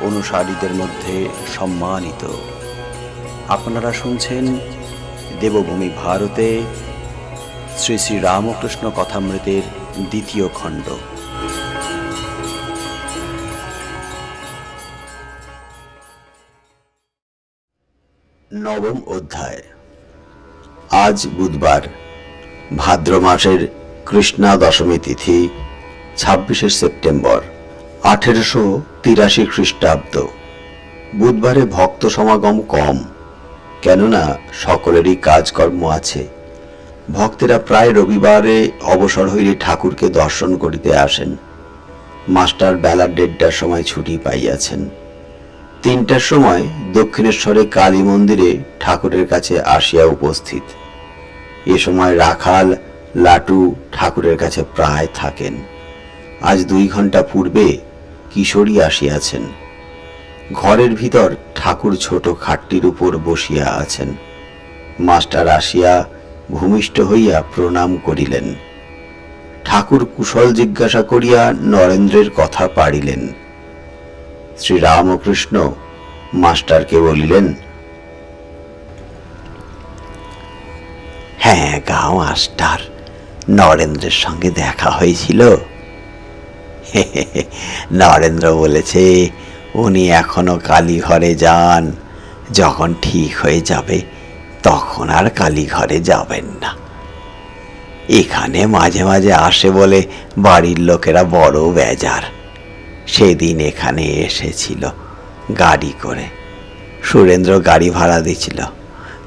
অনুসারীদের মধ্যে সম্মানিত। আপনারা শুনছেন দেবভূমি ভারতে শ্রী শ্রী রামকৃষ্ণ কথামৃতের দ্বিতীয় খণ্ড। নবম অধ্যায়। আজ বুধবার, ভাদ্র মাসের কৃষ্ণা দশমী তিথি, ছাব্বিশে সেপ্টেম্বর। আঠেরোশো তিরাশি খ্রিস্টাব্দ। বুধবারে ভক্ত সমাগম কম, কেননা সকলেরই কাজকর্ম আছে। ভক্তেরা প্রায় রবিবারে অবসর হইলে ঠাকুরকে দর্শন করিতে আসেন। মাস্টার বেলা দেড়টার সময় ছুটি পাইয়াছেন। তিনটার সময় দক্ষিণেশ্বরে কালী মন্দিরে ঠাকুরের কাছে আসিয়া উপস্থিত। এ সময় রাখাল, লাটু ঠাকুরের কাছে প্রায় থাকেন। আজ দুই ঘণ্টা পূর্বে কিশোরী আসিয়াছেন। ঘরের ভিতর ঠাকুর ছোট খাটটির উপর বসিয়া আছেন। মাস্টার আসিয়া ভূমিষ্ঠ হইয়া প্রণাম করিলেন। ঠাকুর কুশল জিজ্ঞাসা করিয়া নরেন্দ্রের কথা পাড়িলেন। শ্রী রামকৃষ্ণ মাস্টারকে বলিলেন হ্যাঁ গা মাস্টার নরেন্দ্রের সঙ্গে দেখা হয়েছিল? নরেন্দ্র বলেছে, উনি এখনও কালীঘরে যান। যখন ঠিক হয়ে যাবে, তখন আর কালীঘরে যাবেন না। এখানে মাঝে মাঝে আসে বলে বাড়ির লোকেরা বড় বেজার। সেদিন এখানে এসেছিল গাড়ি করে। সুরেন্দ্র গাড়ি ভাড়া দিছিল।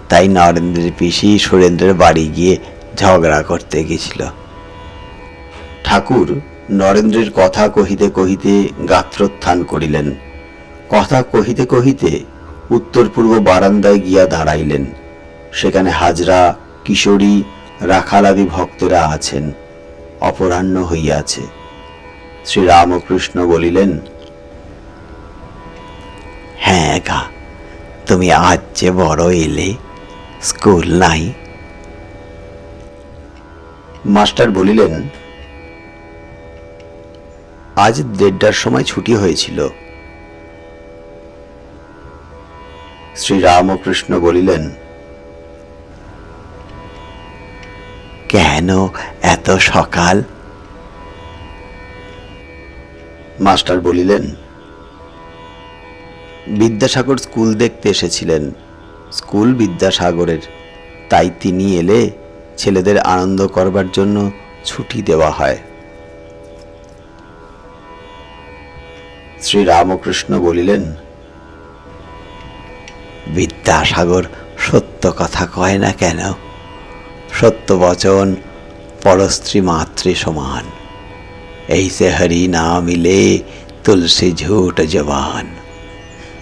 তাই নরেন্দ্রের পিসি সুরেন্দ্রের বাড়ি গিয়ে ঝগড়া করতে গেছিল। ঠাকুর নরেন্দ্রের কথা কহিতে কহিতে গাত্রোত্থান করিলেন। কথা কহিতে কহিতে উত্তর পূর্ব বারান্দায় গিয়া দাঁড়াইলেন। সেখানে হাজরা, কিশোরী, রাখালাদি ভক্তেরা আছেন, অপরাহ্ন হইয়াছে। শ্রীরামকৃষ্ণ বলিলেন হ্যাঁ গা, তুমি আজ যে বড় এলে, স্কুল নাই? মাস্টার বলিলেন আজ দেড়টার সময় ছুটি হয়েছিল। শ্রীরামকৃষ্ণ বলিলেন, কেন এত সকাল? মাস্টার বলিলেন, বিদ্যাসাগর স্কুল দেখতে এসেছিলেন। স্কুল বিদ্যাসাগরের। তাই তিনি এলে ছেলেদের আনন্দ করবার জন্য ছুটি দেওয়া হয়। শ্রী রামকৃষ্ণ বলিলেন, বিদ্যাসাগর, সত্য কথা কয় না কেন? সত্য বচন পরস্ত্রী মাতৃ সমান। এই সে হরি না মিলে তুলসী ঝুট জবান।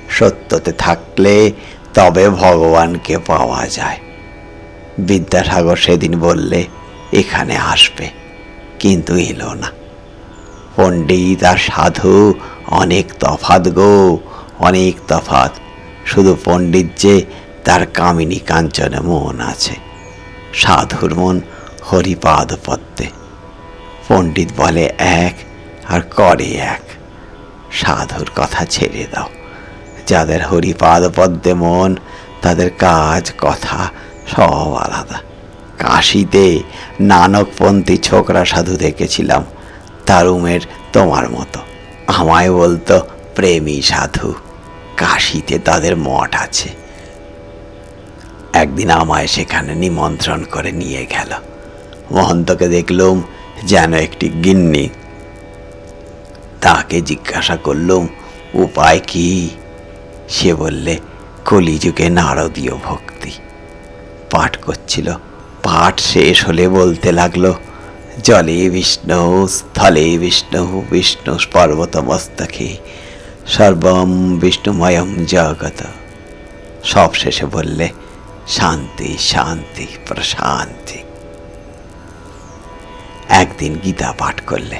সত্যতে থাকলে তবে ভগবানকে পাওয়া যায়। বিদ্যাসাগর সেদিন বললে, এখানে আসবে, কিন্তু এলো না। পণ্ডিত আর সাধু অনেক তফাত গো, অনেক তফাত শুধু পণ্ডিত যে তার কামিনী কাঞ্চনে মন আছে। সাধুর মন হরিপাদ পদ্মে পণ্ডিত বলে এক, আর করে এক। সাধুর কথা ছেড়ে দাও। যাদের হরিপাদ পদ্মে মন, তাদের কাজ, কথা সব আলাদা। কাশিতে নানকপন্থী ছোকরা সাধু দেখেছিলাম তার উমের তোমার মতো। আমায় বলতো, প্রেমী সাধু, কাশিতে তাদের মঠ আছে। একদিন আমায় সেখানে নিমন্ত্রণ করে নিয়ে গেল। মহন্তকে দেখলুম যেন একটি গিন্নি। তাকে জিজ্ঞাসা করলুম, উপায় কি? সে বললে, কলিযুগে নারদীয় ভক্তি। পাঠ করছিল। পাঠ শেষ হলে বলতে লাগল জলে বিষ্ণু, স্থলে বিষ্ণু বিষ্ণু পর্বত পর্বতমস্তকে, সর্বম বিষ্ণুময়ম জগত সব শেষে বললে, শান্তি শান্তি, প্রশান্তি। একদিন গীতা পাঠ করলে,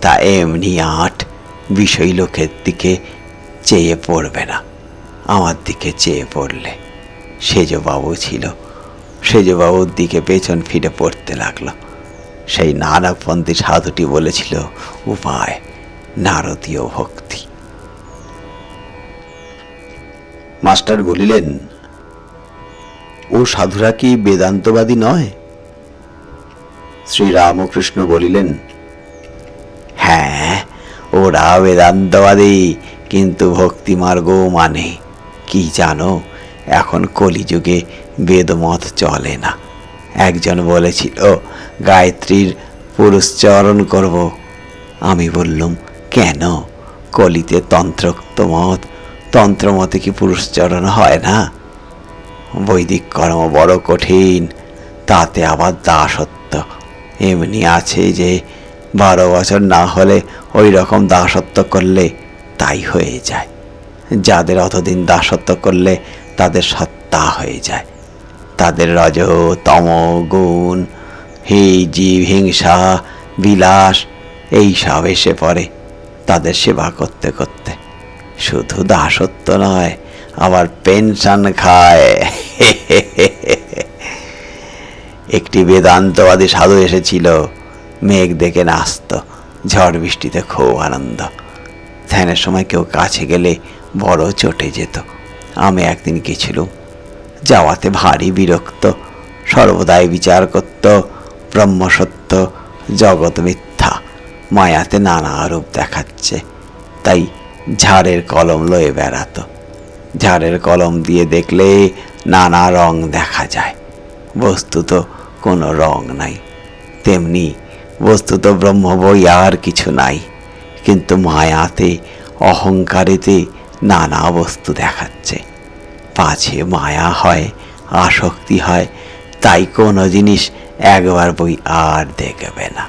তা এমনি আট বিষয় লোকের দিকে চেয়ে পড়বে না। আমার দিকে চেয়ে পড়লে, সেজবাবু ছিল। সেজবাবুর দিকে পেছন ফিরে পড়তে লাগল। সেই নানকপন্থী সাধুটি বলেছিল, উপায়, নারদীয় ভক্তি। মাস্টার বলিলেন, ও সাধুরা কি বেদান্তবাদী নয়? শ্রীরামকৃষ্ণ বলিলেন হ্যাঁ ওরা বেদান্তবাদী, কিন্তু ভক্তিমার্গ মানে কি জানো, এখন কলিযুগে বেদমত চলে না। একজন বলেছিল গায়ত্রীর পুরস্চরণ করব। আমি বললুম, কেন? কলিতে তন্ত্রোক্ত মত, তন্ত্রমতে কি পুরস্চরণ হয় না? বৈদিক কর্ম বড় কঠিন, তাতে আবার দাসত্ব। এমনি আছে যে, বারো বছর না হলে ওই রকম দাসত্ব করলে তাই হয়ে যায়। যাদের অতদিন দাসত্ব করলে তাদের সত্তা হয়ে যায়। তাদের রজ, তম, গুণ হি জীব, হিংসা, বিলাস, এই সব এসে পড়ে তাদের সেবা করতে করতে। শুধু দাসত্ব নয়, আবার পেনশন খায়। একটি বেদান্তবাদী সাধু এসেছিল, মেঘ দেখে নাচত, ঝড় বৃষ্টিতে খুব আনন্দ। ধ্যানের সময় কেউ কাছে গেলে বড় চটে যেত। আমি একদিন গেছিলুম, যাওয়াতে ভারী বিরক্ত, সর্বদাই বিচার করত ব্রহ্মসত্য জগৎ মিথ্যা। মায়াতে নানা রূপ দেখাচ্ছে। তাই ঝাড়ের কলম লয়ে বেড়াতো। ঝাড়ের কলম দিয়ে দেখলে নানা রং দেখা যায়। বস্তুত কোনো রং নাই। তেমনি বস্তুত ব্রহ্ম বই আর কিছু নাই। কিন্তু মায়াতে, অহংকারেতে নানা বস্তু দেখাচ্ছে। পাছে মায়া হয়, আসক্তি হয়, তাই কোনো জিনিস একবার বই আর দেখবে না।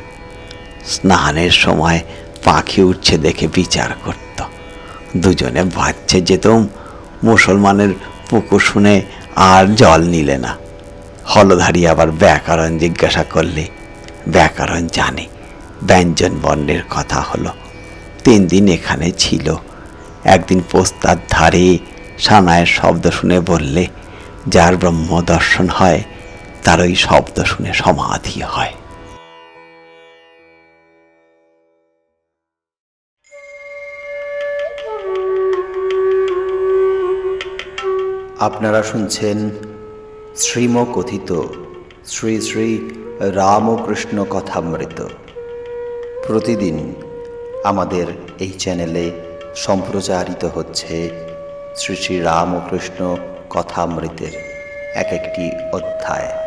স্নানের সময় পাখি উঠছে দেখে বিচার করত। দুজনে বাচ্চে যেতুম মুসলমানের পুকুর শুনে আর জল নিলে না। হলধারী আবার ব্যাকরণ জিজ্ঞাসা করলে, ব্যাকরণ জানে, ব্যঞ্জন বর্ণের কথা হলো। তিন দিন এখানে ছিল। একদিন পোস্তার ধারে সানায়ের শব্দ শুনে বললে, যার ব্রহ্ম দর্শন হয় তার ওই শব্দ শুনে সমাধি হয়। আপনারা শুনছেন শ্রীম কথিত শ্রী শ্রী রামকৃষ্ণ কথামৃত। প্রতিদিন আমাদের এই চ্যানেলে সম্প্রচারিত হচ্ছে শ্রী শ্রী রামকৃষ্ণ কথামৃতের এক একটি অধ্যায়।